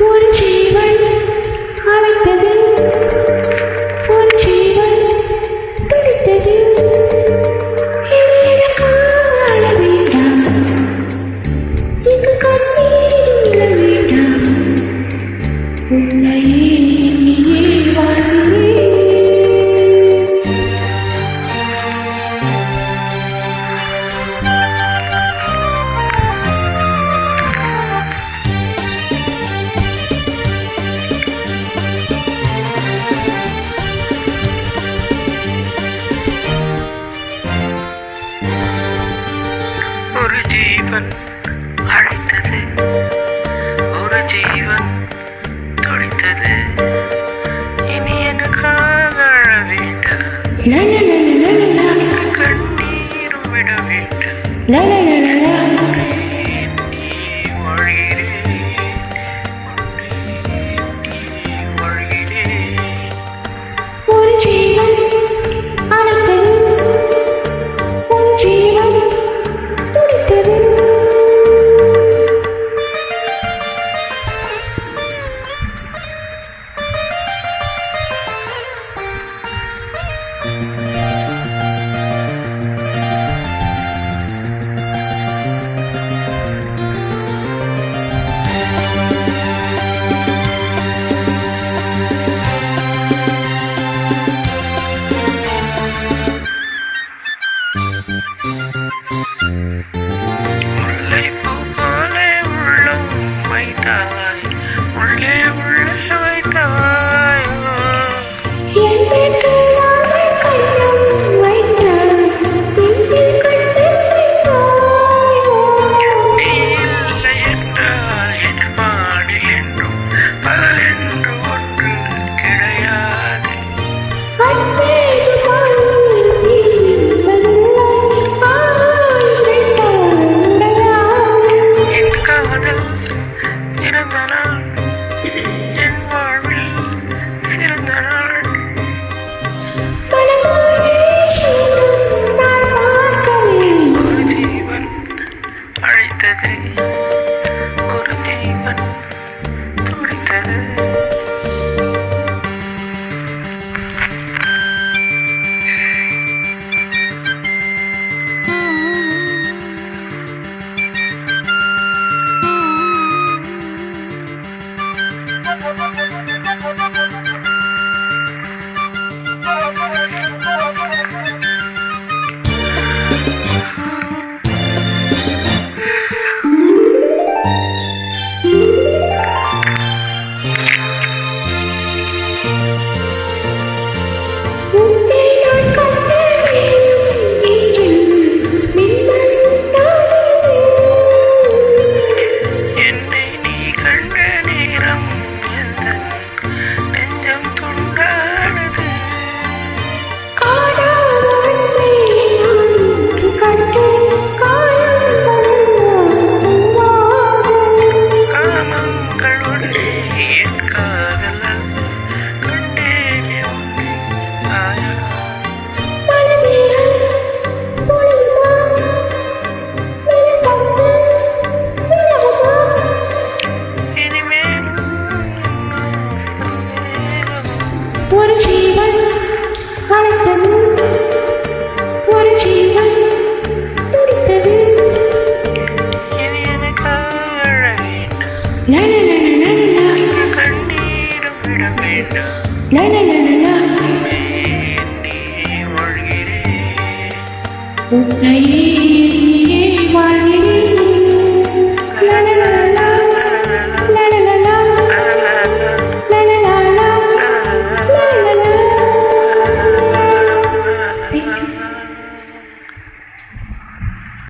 What Por you? ஜீவன் அழைத்தது. ஒரு ஜீவன் துடித்தது. இனி எனக்காக அழவேண்டாம் கண்ணீரும் விட வேண்டும் La, la, la, la, la. உன்னையே வாழ்